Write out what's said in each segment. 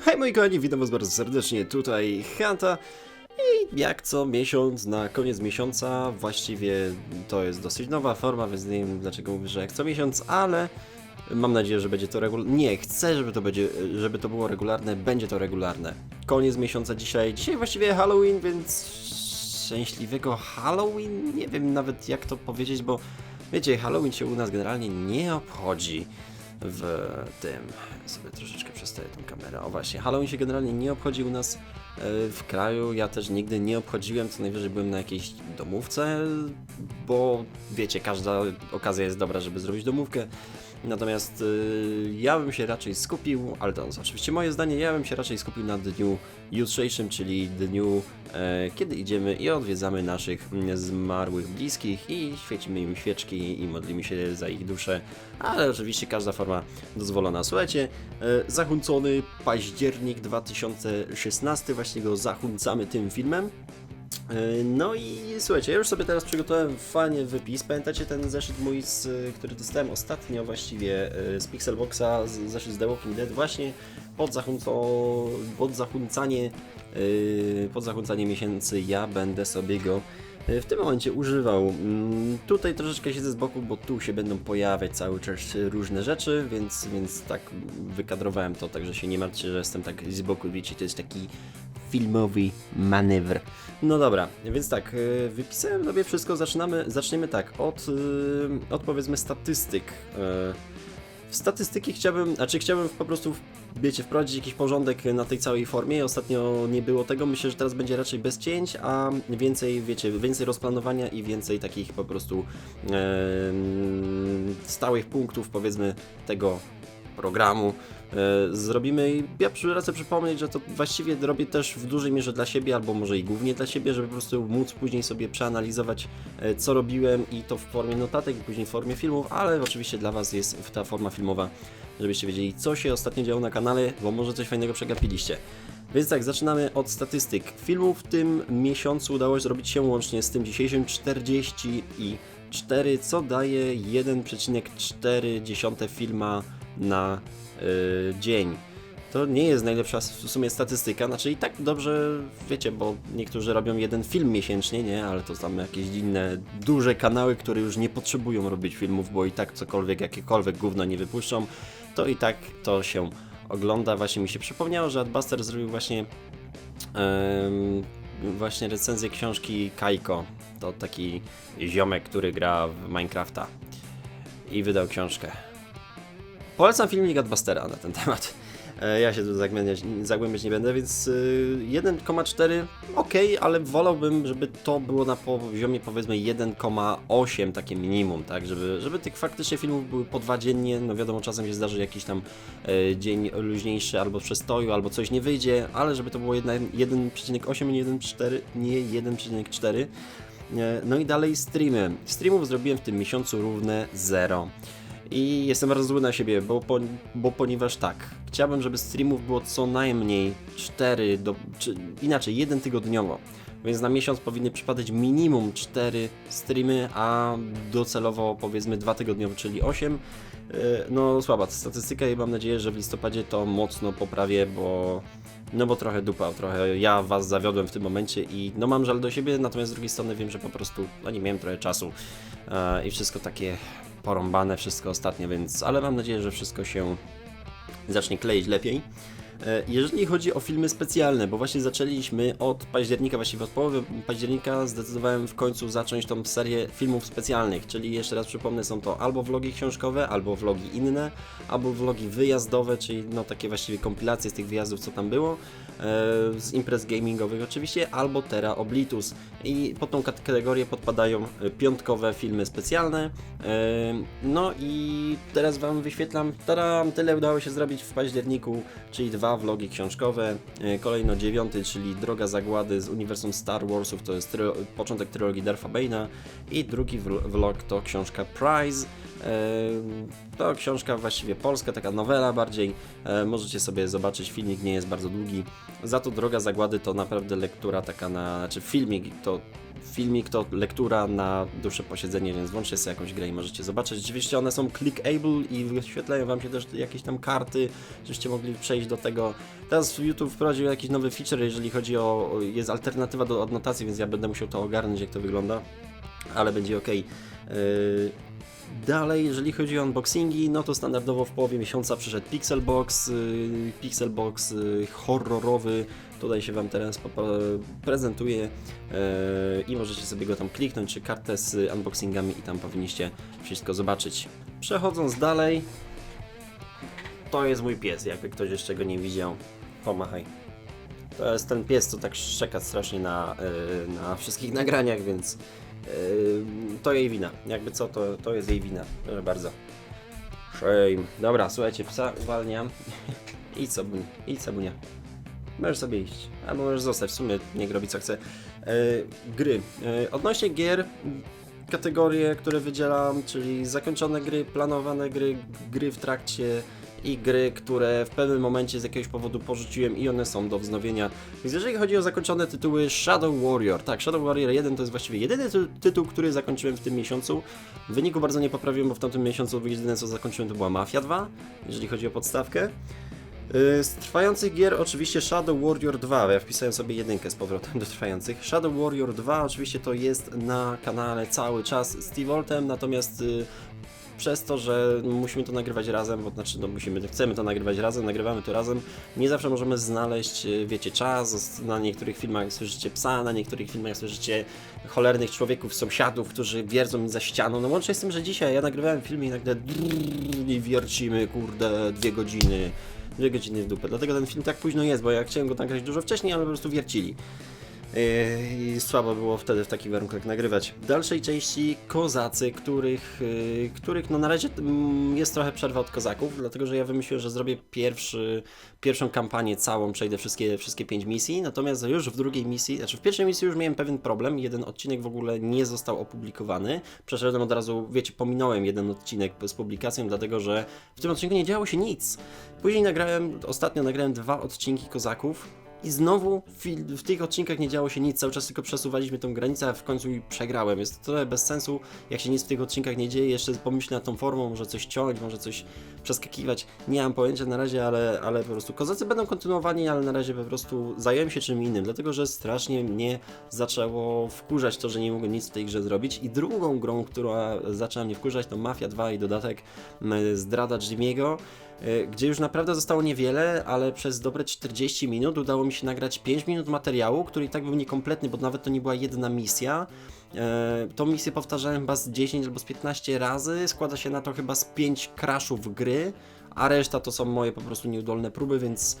Hej moi kochani, witam was bardzo serdecznie, tutaj Hanta i jak co miesiąc, na koniec miesiąca, właściwie to jest dosyć nowa forma, więc nie wiem dlaczego mówię, że jak co miesiąc, ale mam nadzieję, że będzie to regularne. Nie, chcę, żeby to, będzie, żeby to było regularne, będzie to regularne. Koniec miesiąca dzisiaj, dzisiaj właściwie Halloween, więc szczęśliwego Halloween, nie wiem nawet jak to powiedzieć, bo wiecie, Halloween się u nas generalnie nie obchodzi w tym. Sobie troszeczkę przestaję tą kamerę. O właśnie, Halloween się generalnie nie obchodzi u nas e, w kraju. Ja też nigdy nie obchodziłem, co najwyżej byłem na jakiejś domówce, bo wiecie, każda okazja jest dobra, żeby zrobić domówkę. Natomiast y, ja bym się raczej skupił, ale to jest oczywiście moje zdanie, ja bym się raczej skupił na dniu jutrzejszym, czyli dniu, e, kiedy idziemy i odwiedzamy naszych mm, zmarłych bliskich i świecimy im świeczki i modlimy się za ich duszę, ale oczywiście każda forma dozwolona. Słuchajcie, e, zachęcony październik 2016, właśnie go zachęcamy tym filmem. E, No i słuchajcie, ja już sobie teraz przygotowałem fajnie wypis. Pamiętacie ten zeszyt mój, z, który dostałem ostatnio właściwie e, z Pixelboxa, z- zeszyt z The Walking Dead, właśnie pod, zachęco, pod zachęcanie e, pod zachęcanie miesięcy ja będę sobie go w tym momencie używał. Mm, Tutaj troszeczkę siedzę z boku, bo tu się będą pojawiać cały czas różne rzeczy, więc, więc tak wykadrowałem to, także się nie martwcie, że jestem tak z boku, wiecie, to jest taki filmowy manewr. No dobra, więc tak, y, wypisałem sobie wszystko, zaczynamy, zaczniemy tak, od, y, od powiedzmy statystyk. Y, W statystyki chciałbym, znaczy chciałbym po prostu, wiecie, wprowadzić jakiś porządek na tej całej formie. Ostatnio nie było tego, myślę, że teraz będzie raczej bez cięć, a więcej, wiecie, więcej rozplanowania i więcej takich po prostu em, stałych punktów, powiedzmy, tego programu e, zrobimy. I Ja chcę przypomnieć, że to właściwie robię też w dużej mierze dla siebie, albo może i głównie dla siebie, żeby po prostu móc później sobie przeanalizować, e, co robiłem i to w formie notatek, i później w formie filmów, ale oczywiście dla Was jest ta forma filmowa, żebyście wiedzieli, co się ostatnio działo na kanale, bo może coś fajnego przegapiliście. Więc tak, zaczynamy od statystyk. Filmów w tym miesiącu udało się zrobić się łącznie z tym dzisiejszym 44, co daje 1,4 filma na y, dzień. To nie jest najlepsza w sumie statystyka, znaczy i tak dobrze, wiecie, bo niektórzy robią jeden film miesięcznie, nie, ale to tam jakieś inne duże kanały, które już nie potrzebują robić filmów, bo i tak cokolwiek, jakiekolwiek gówno nie wypuszczą, to i tak to się ogląda. Właśnie mi się przypomniało, że Adbuster zrobił właśnie właśnie recenzję książki Kaiko. To taki ziomek, który gra w Minecrafta i wydał książkę. Polecam filmik Adbustera na ten temat. E, Ja się tu zagłębiać, zagłębiać nie będę, więc y, 1,4 ok, ale wolałbym, żeby to było na poziomie powiedzmy 1,8 takie minimum, tak, żeby, żeby tych faktycznie filmów były po dwa dziennie, no wiadomo czasem się zdarzy jakiś tam e, dzień luźniejszy albo przestoju, albo coś nie wyjdzie, ale żeby to było jedna- 1,8 nie 1,4, nie 1,4 E, No i dalej streamy. Streamów zrobiłem w tym miesiącu równe 0. I jestem bardzo zły na siebie, bo, po, bo ponieważ tak, chciałbym, żeby streamów było co najmniej 4 do, czy inaczej, jeden tygodniowo. Więc na miesiąc powinny przypadać minimum 4 streamy, a docelowo powiedzmy 2 tygodniowe, czyli 8. E, No słaba statystyka i mam nadzieję, że w listopadzie to mocno poprawię, bo no bo trochę dupa, trochę ja was zawiodłem w tym momencie i no mam żal do siebie, natomiast z drugiej strony wiem, że po prostu no nie miałem trochę czasu e, i wszystko takie porąbane, wszystko ostatnio, więc ale mam nadzieję, że wszystko się zacznie kleić lepiej. E, Jeżeli chodzi o filmy specjalne, bo właśnie zaczęliśmy od października, właściwie od połowy października zdecydowałem w końcu zacząć tą serię filmów specjalnych, czyli jeszcze raz przypomnę, są to albo vlogi książkowe, albo vlogi inne, albo vlogi wyjazdowe, czyli no takie właściwie kompilacje z tych wyjazdów, co tam było, z imprez gamingowych oczywiście, albo Terra Oblitus. I pod tą kategorię podpadają e, piątkowe filmy specjalne. E, No i teraz Wam wyświetlam, taram, tyle udało się zrobić w październiku, czyli dwa vlogi książkowe. E, Kolejno dziewiąty, czyli Droga Zagłady z uniwersum Star Warsów, to jest początek trylogii Dartha Bane'a. I drugi vl- vlog to książka Prize. To książka właściwie polska, taka nowela bardziej. E, Możecie sobie zobaczyć, filmik nie jest bardzo długi. Za to Droga Zagłady to naprawdę lektura taka na, znaczy filmik to filmik, to lektura na dłuższe posiedzenie, więc włączcie sobie jakąś grę i możecie zobaczyć. Oczywiście one są clickable i wyświetlają wam się też jakieś tam karty, żebyście mogli przejść do tego. Teraz YouTube wprowadził jakiś nowy feature, jeżeli chodzi o, jest alternatywa do adnotacji, więc ja będę musiał to ogarnąć, jak to wygląda, ale będzie ok. Dalej, jeżeli chodzi o unboxingi, no to standardowo w połowie miesiąca przyszedł Pixelbox, yy, Pixelbox yy, horrorowy, tutaj się Wam teraz prezentuje yy, i możecie sobie go tam kliknąć, czy kartę z unboxingami i tam powinniście wszystko zobaczyć. Przechodząc dalej, to jest mój pies, jakby ktoś jeszcze go nie widział, pomachaj. To jest ten pies, co tak szczeka strasznie na, yy, na wszystkich nagraniach, więc yy, to jej wina. Jakby co, to, to jest jej wina. Proszę bardzo. Shame. Dobra, słuchajcie, psa uwalniam. Idź sobie, idź sobie. Możesz sobie iść. Albo możesz zostać, w sumie niech robi co chce. Yy, gry. Yy, odnośnie gier, kategorie, które wydzielam, czyli zakończone gry, planowane gry, gry w trakcie i gry, które w pewnym momencie z jakiegoś powodu porzuciłem i one są do wznowienia. Więc jeżeli chodzi o zakończone tytuły Shadow Warrior, tak, Shadow Warrior 1 to jest właściwie jedyny ty tytuł, który zakończyłem w tym miesiącu. W wyniku bardzo nie poprawiłem, bo w tamtym miesiącu jedyne co zakończyłem to była Mafia 2, jeżeli chodzi o podstawkę. Yy, Z trwających gier oczywiście Shadow Warrior 2, ja wpisałem sobie jedynkę z powrotem do trwających. Shadow Warrior 2 oczywiście to jest na kanale cały czas z T-Voltem, natomiast yy, przez to, że musimy to nagrywać razem, bo znaczy no musimy, chcemy to nagrywać razem, nagrywamy to razem, nie zawsze możemy znaleźć, yy, wiecie, czas, na niektórych filmach słyszycie psa, na niektórych filmach słyszycie cholernych człowieków, sąsiadów, którzy wierdzą mi za ścianą, no łącznie z tym, że dzisiaj ja nagrywałem film i nagle i wiercimy, kurde, dwie godziny, dwie godziny w dupę. Dlatego ten film tak późno jest, bo ja chciałem go nagrać dużo wcześniej, ale po prostu wiercili. Yy, I słabo było wtedy w takich warunkach nagrywać. W dalszej części kozacy, których, yy, których no na razie mm, jest trochę przerwa od kozaków, dlatego że ja wymyśliłem, że zrobię pierwszy, pierwszą kampanię całą, przejdę wszystkie, wszystkie pięć misji, natomiast już w drugiej misji, znaczy w pierwszej misji już miałem pewien problem, jeden odcinek w ogóle nie został opublikowany, przeszedłem od razu, wiecie, pominąłem jeden odcinek z publikacją, dlatego że w tym odcinku nie działo się nic. Później nagrałem, ostatnio nagrałem dwa odcinki kozaków, i znowu w, w tych odcinkach nie działo się nic, cały czas tylko przesuwaliśmy tą granicę, a w końcu przegrałem. Jest to trochę bez sensu, jak się nic w tych odcinkach nie dzieje, jeszcze pomyśl nad tą formą, może coś ciąć, może coś przeskakiwać. Nie mam pojęcia na razie, ale, ale po prostu kozacy będą kontynuowani, ale na razie po prostu zająłem się czym innym, dlatego że strasznie mnie zaczęło wkurzać to, że nie mogę nic w tej grze zrobić. I drugą grą, która zaczęła mnie wkurzać, to Mafia 2 i dodatek m, Zdrada Jimmy'ego. Y, gdzie już naprawdę zostało niewiele, ale przez dobre 40 minut udało mi się nagrać 5 minut materiału, który i tak był niekompletny, bo nawet to nie była jedna misja. E, Tą misję powtarzałem chyba z 10 albo z 15 razy, składa się na to chyba z 5 crashów gry, a reszta to są moje po prostu nieudolne próby, więc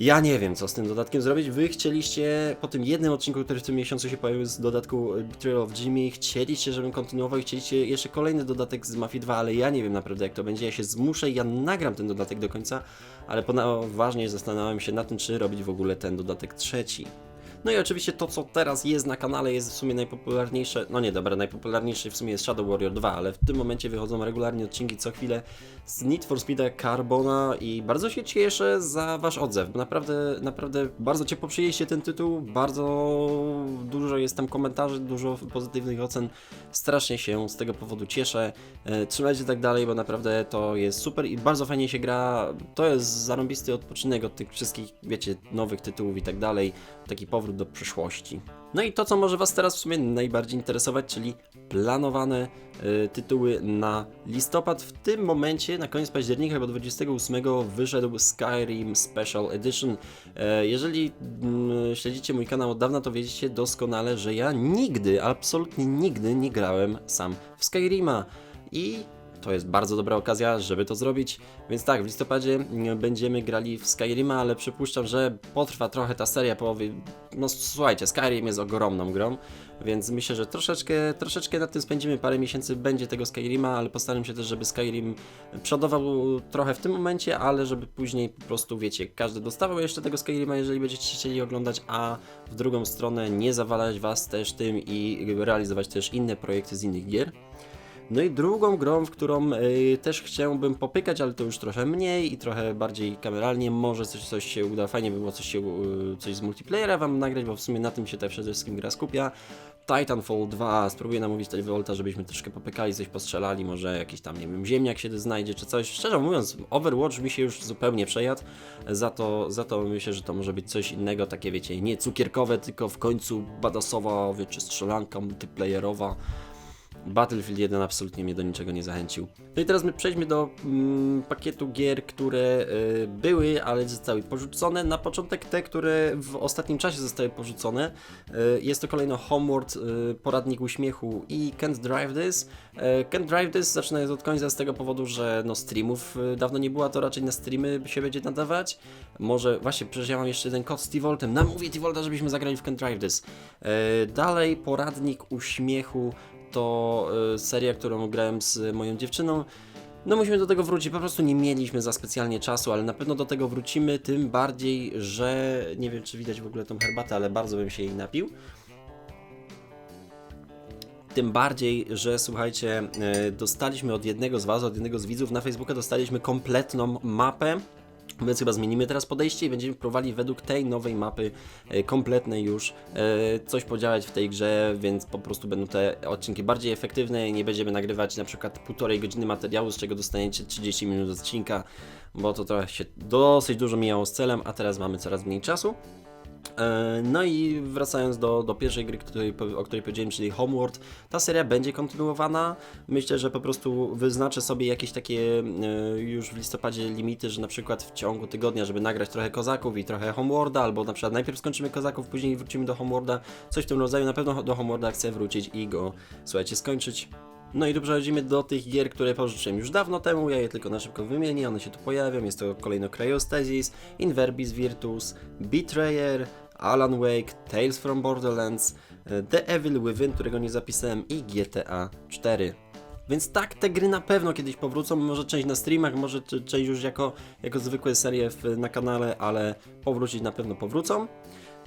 ja nie wiem, co z tym dodatkiem zrobić. Wy chcieliście, po tym jednym odcinku, który w tym miesiącu się pojawił z dodatku e, Betrayal of Jimmy, chcieliście, żebym kontynuował i chcieliście jeszcze kolejny dodatek z Mafii 2, ale ja nie wiem naprawdę, jak to będzie. Ja się zmuszę ja nagram ten dodatek do końca, ale poważnie zastanawiałem się nad tym, czy robić w ogóle ten dodatek trzeci. No i oczywiście to, co teraz jest na kanale, jest w sumie najpopularniejsze. No nie, dobra, najpopularniejszy w sumie jest Shadow Warrior 2, ale w tym momencie wychodzą regularnie odcinki co chwilę z Need for Speed'a Carbona i bardzo się cieszę za Wasz odzew. bo Naprawdę, naprawdę bardzo ciepło przyjęliście ten tytuł, bardzo dużo jest tam komentarzy, dużo pozytywnych ocen. Strasznie się z tego powodu cieszę. E, Trzymajcie tak dalej, bo naprawdę to jest super i bardzo fajnie się gra. To jest zarąbisty odpoczynek od tych wszystkich, wiecie, nowych tytułów i tak dalej. Taki powrót do przyszłości. No i to, co może Was teraz w sumie najbardziej interesować, czyli planowane y, tytuły na listopad. W tym momencie, na koniec października, chyba 28, wyszedł Skyrim Special Edition. E, jeżeli mm, śledzicie mój kanał od dawna, to wiecie doskonale, że ja nigdy, absolutnie nigdy nie grałem sam w Skyrima. I to jest bardzo dobra okazja, żeby to zrobić. Więc tak, w listopadzie mm, będziemy grali w Skyrima, ale przypuszczam, że potrwa trochę ta seria połowy. No słuchajcie, Skyrim jest ogromną grą, więc myślę, że troszeczkę, troszeczkę nad tym spędzimy parę miesięcy, będzie tego Skyrima, ale postaram się też, żeby Skyrim przodował trochę w tym momencie, ale żeby później po prostu, wiecie, każdy dostawał jeszcze tego Skyrima, jeżeli będziecie chcieli oglądać, a w drugą stronę nie zawalać was też tym i realizować też inne projekty z innych gier. No i drugą grą, w którą y, też chciałbym popykać, ale to już trochę mniej i trochę bardziej kameralnie, może coś, coś się uda, fajnie by było coś, się, y, coś z multiplayera wam nagrać, bo w sumie na tym się ta przede wszystkim gra skupia. Titanfall 2, spróbuję namówić Televolta, żebyśmy troszkę popykali, coś postrzelali, może jakiś tam, nie wiem, ziemniak się znajdzie czy coś. Szczerze mówiąc, Overwatch mi się już zupełnie przejadł, za to, za to myślę, że to może być coś innego, takie wiecie, nie cukierkowe, tylko w końcu badasowa, wiecie, strzelanka multiplayerowa. Battlefield 1 absolutnie mnie do niczego nie zachęcił. No i teraz my przejdźmy do mm, pakietu gier, które y, były, ale zostały porzucone. Na początek te, które w ostatnim czasie zostały porzucone. Y, jest to kolejno Homeward, y, Poradnik Uśmiechu i Can't Drive This. Y, Can't Drive This zaczynając od końca z tego powodu, że no streamów y, dawno nie było, to raczej na streamy się będzie nadawać. Może, właśnie, przecież ja mam jeszcze jeden kod z T-Voltem. Namówię T-Volta, żebyśmy zagrali w Can't Drive This. Y, dalej Poradnik Uśmiechu to y, seria, którą grałem z moją dziewczyną. No musimy do tego wrócić, po prostu nie mieliśmy za specjalnie czasu, ale na pewno do tego wrócimy, tym bardziej, że nie wiem czy widać w ogóle tą herbatę, ale bardzo bym się jej napił. Tym bardziej, że słuchajcie, y, dostaliśmy od jednego z Was, od jednego z widzów na Facebooka, dostaliśmy kompletną mapę Więc chyba zmienimy teraz podejście i będziemy próbowali według tej nowej mapy e, kompletnej już e, coś podziałać w tej grze, więc po prostu będą te odcinki bardziej efektywne i nie będziemy nagrywać na przykład półtorej godziny materiału, z czego dostaniecie 30 minut odcinka, bo to trochę się dosyć dużo mijało z celem, a teraz mamy coraz mniej czasu. E, No i wracając do, do pierwszej gry, której, o której powiedziałem, czyli Homeworld, ta seria będzie kontynuowana. Myślę, że po prostu wyznaczę sobie jakieś takie e, już w listopadzie limity, że na przykład w ciągu tygodnia, żeby nagrać trochę Kozaków i trochę Homeworlda, albo na przykład najpierw skończymy Kozaków, później wrócimy do Homeworlda, coś w tym rodzaju. Na pewno do Homeworlda chcę wrócić i go, słuchajcie, skończyć. No i tu przechodzimy do tych gier, które pożyczyłem już dawno temu, ja je tylko na szybko wymienię, one się tu pojawią, jest to kolejno Cryostasis, Inverbis Virtus, Betrayer, Alan Wake, Tales from Borderlands, e, The Evil Within, którego nie zapisałem i GTA 4. Więc tak, te gry na pewno kiedyś powrócą, może część na streamach, może część już jako, jako zwykłe serie w, na kanale, ale powrócić na pewno powrócą.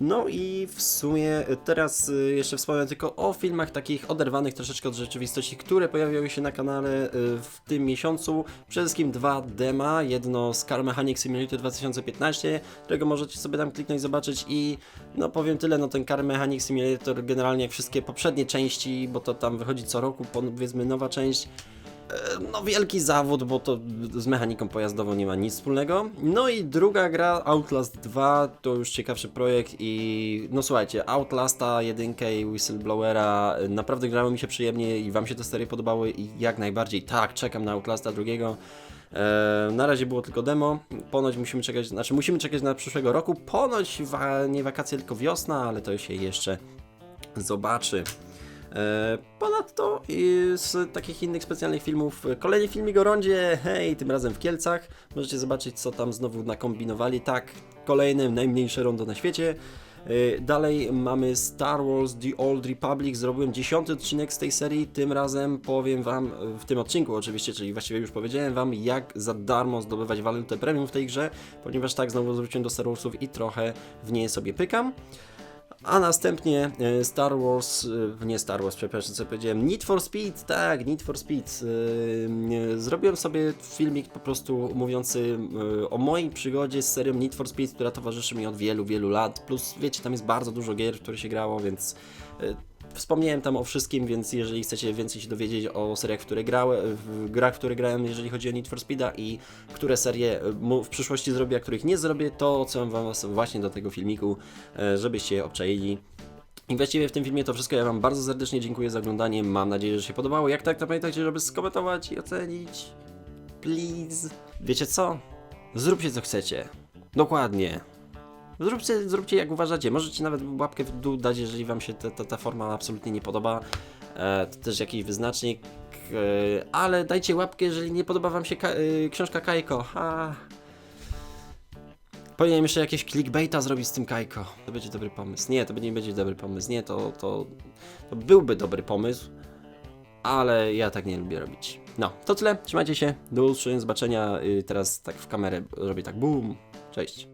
No i w sumie teraz y, jeszcze wspomnę tylko o filmach takich oderwanych troszeczkę od rzeczywistości, które pojawiały się na kanale y, w tym miesiącu. Przede wszystkim dwa dema, jedno z Car Mechanic Simulator 2015, którego możecie sobie tam kliknąć, zobaczyć i no powiem tyle, no ten Car Mechanic Simulator generalnie jak wszystkie poprzednie części, bo to tam wychodzi co roku, powiedzmy nowa część, no wielki zawód, bo to z mechaniką pojazdową nie ma nic wspólnego. No i druga gra, Outlast 2, to już ciekawszy projekt i no słuchajcie, Outlasta, jedynkę i Whistleblowera, y, naprawdę grało mi się przyjemnie i wam się te serie podobały i jak najbardziej tak, czekam na Outlasta drugiego. E, na razie było tylko demo, ponoć musimy czekać, znaczy musimy czekać na przyszłego roku, ponoć wa, nie wakacje, tylko wiosna, ale to się jeszcze zobaczy. E, Ponadto z takich innych specjalnych filmów, e, kolejny filmik o rondzie, hej, tym razem w Kielcach. Możecie zobaczyć, co tam znowu nakombinowali. Tak, kolejne, najmniejsze rondo na świecie. E, Dalej mamy Star Wars The Old Republic. Zrobiłem dziesiąty odcinek z tej serii. Tym razem powiem Wam, w tym odcinku oczywiście, czyli właściwie już powiedziałem Wam, jak za darmo zdobywać walutę premium w tej grze, ponieważ tak znowu wróciłem do Star Warsów i trochę w nie sobie pykam. A następnie e, Star Wars, e, nie Star Wars, przepraszam, co powiedziałem, Need for Speed, tak, Need for Speed. E, Zrobiłem sobie filmik po prostu mówiący o mojej przygodzie z serią Need for Speed, która towarzyszy mi od wielu, wielu lat. Plus, wiecie, tam jest bardzo dużo gier, w które się grało, więc Wspomniałem tam o wszystkim, więc jeżeli chcecie więcej się dowiedzieć o seriach, w które grałem, w grach, które grałem, jeżeli chodzi o Need for Speeda i które serie w przyszłości zrobię, a których nie zrobię, to odsyłam was właśnie do tego filmiku, e, żebyście je obczaili. I właściwie w tym filmie to wszystko. Ja Wam bardzo serdecznie dziękuję za oglądanie. Mam nadzieję, że się podobało. Jak tak, to pamiętajcie, żeby skomentować i ocenić. Please. Wiecie co? Zróbcie co chcecie. Dokładnie. Zróbcie, zróbcie jak uważacie. Możecie nawet łapkę w dół dać, jeżeli Wam się ta, ta, ta forma absolutnie nie podoba. E, to też jakiś wyznacznik. E, ale dajcie łapkę, jeżeli nie podoba Wam się ka- e, książka Kajko. Ha. Powinienem jeszcze jakieś clickbaita zrobić z tym Kajko. To będzie dobry pomysł. Nie, to nie będzie dobry pomysł. Nie, to, to, to byłby dobry pomysł. Ale ja tak nie lubię robić. No, to tyle. Trzymajcie się. Do usłyszenia, zobaczenia. Y, Teraz tak w kamerę robię tak boom. Cześć.